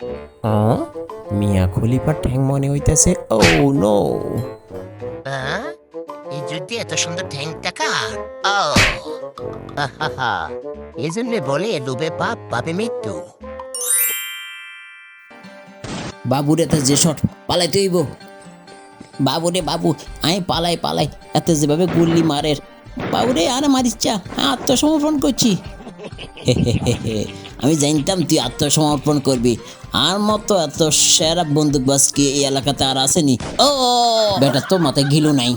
হ্যাঁ মিয়া খলিফার ঠ্যাং মনে হইতেছে ও নো হ্যাঁ? এই যুদ্ধে এত সুন্দর ঠ্যাং টাকা ও। আহাহা, এই জন্য বলে ডুবে পাপ পাপে মৃত্যু। বাবুরে তো যে শট পালাইতে হইব। বাবুরে বাবু আমি পালাই পালাই। এত যেভাবে গুল্লি মারের। বাবুরে আরে মারিস চা হ্যাঁ আত্মসমর্পণ করছি। আমি জানতাম তুই আত্মসমর্পণ করবি। আর মতো এত সেরা বন্দুকবাজ কি এই এলাকাতে আর আসেনি? ও বেটা তো মাথায় ঘিলু নাই।